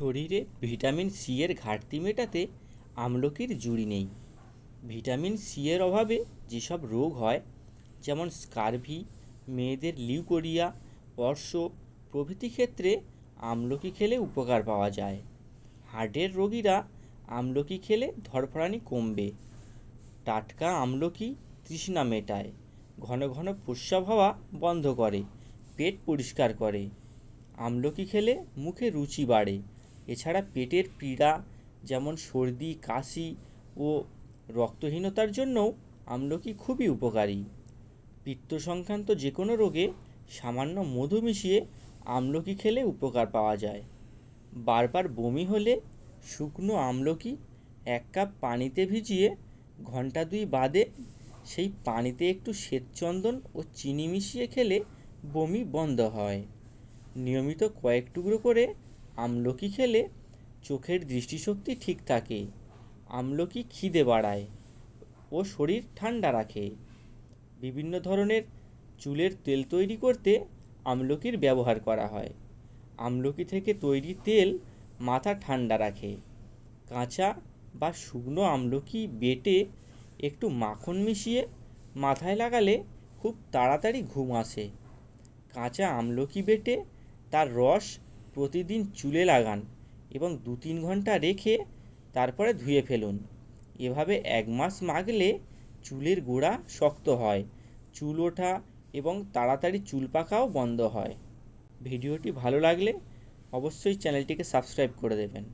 শরীরে vitamin C এর ঘাটতি মেটাতে আমলকির জুড়ি নেই। ভিটামিন সি এর অভাবে যেসব রোগ হয়, যেমন স্কারভি, মেয়েদের লিউকোরিয়া, অর্শ প্রভৃতি ক্ষেত্রে আমলকি খেলে উপকার পাওয়া যায়। হার্টের রোগীরা আমলকি খেলে ধরফরানি কমবে। টাটকা আমলকি তৃষ্ণা মেটায়, ঘন ঘন প্রস্রাব হওয়া বন্ধ করে, পেট পরিষ্কার করে। আমলকি খেলে মুখে রুচি বাড়ে এছাড়া পেটের পীড়া, যেমন সর্দি, কাশি ও রক্তহীনতার জন্যও আমলকি খুবই উপকারী। পিত্ত সংক্রান্ত যে কোনো রোগে সামান্য মধু মিশিয়ে আমলকি খেলে উপকার পাওয়া যায়। বারবার বমি হলে শুকনো আমলকি এক কাপ পানিতে ভিজিয়ে ঘণ্টা দুই বাদে সেই পানিতে একটু শ্বেতচন্দন ও চিনি মিশিয়ে খেলে বমি বন্ধ হয়। নিয়মিত কয়েক টুকরো করে আমলকি খেলে চোখের দৃষ্টিশক্তি ঠিক থাকে, আমলকি খিদে বাড়ায় ও শরীর ঠান্ডা রাখে। বিভিন্ন ধরনের চুলের তেল তৈরি করতে আমলকির ব্যবহার করা হয়। আমলকি থেকে তৈরি তেল মাথা ঠান্ডা রাখে। কাঁচা বা শুকনো আমলকি বেটে একটু মাখন মিশিয়ে মাথায় লাগালে খুব তাড়াতাড়ি ঘুম আসে। কাঁচা আমলকি বেটে তার রস প্রতিদিন চুলে লাগান এবং দু তিন ঘণ্টা রেখে তারপরে ধুয়ে ফেলুন। এভাবে এক মাস মাখলে চুলের গোড়া শক্ত হয়, চুল ওঠা এবং তাড়াতাড়ি চুল পাকাও বন্ধ হয়। ভিডিওটি ভালো লাগলে অবশ্যই চ্যানেলটিকে সাবস্ক্রাইব করে দেবেন।